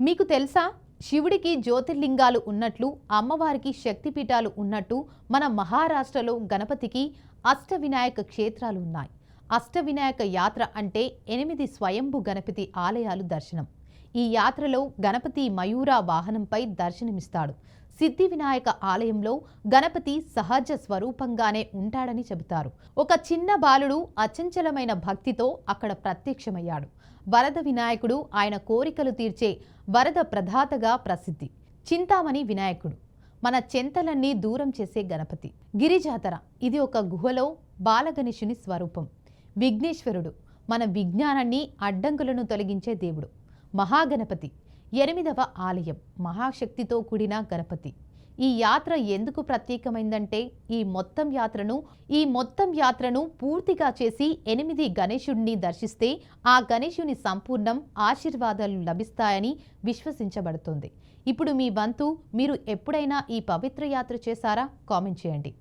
మీకు తెలుసా? శివుడికి జ్యోతిర్లింగాలు ఉన్నట్లు అమ్మవారికి శక్తిపీఠాలు ఉన్నట్టు మన మహారాష్ట్రలో గణపతికి అష్టవినాయక క్షేత్రాలు ఉన్నాయి. అష్టవినాయక యాత్ర అంటే ఎనిమిది స్వయంభు గణపతి ఆలయాలు దర్శనం. ఈ యాత్రలో గణపతి మయూర వాహనంపై దర్శనమిస్తాడు. సిద్ధి వినాయక ఆలయంలో గణపతి సహజ స్వరూపంగానే ఉంటాడని చెబుతారు. ఒక చిన్న బాలుడు అచంచలమైన భక్తితో అక్కడ ప్రత్యక్షమయ్యాడు. వరద వినాయకుడు ఆయన కోరికలు తీర్చే వరద ప్రధాతగా ప్రసిద్ధి. చింతామణి వినాయకుడు. మన చెంతలన్నీ దూరం చేసే గణపతి. గిరిజాతర. ఇది ఒక గుహలో బాలగణేశుని స్వరూపం. విఘ్నేశ్వరుడు. మన విజ్ఞానాన్ని అడ్డంకులను తొలగించే దేవుడు. మహాగణపతి. ఎనిమిదవ ఆలయం మహాశక్తితో కూడిన గణపతి. ఈ యాత్ర ఎందుకు ప్రత్యేకమైందంటే ఈ మొత్తం యాత్రను ఈ మొత్తం యాత్రను పూర్తిగా చేసి ఎనిమిది గణేశుడిని దర్శిస్తే ఆ గణేశుని సంపూర్ణం ఆశీర్వాదాలు లభిస్తాయని విశ్వసించబడుతుంది. ఇప్పుడు మీ వంతు మీరు ఎప్పుడైనా ఈ పవిత్ర యాత్ర చేశారా? కామెంట్ చేయండి.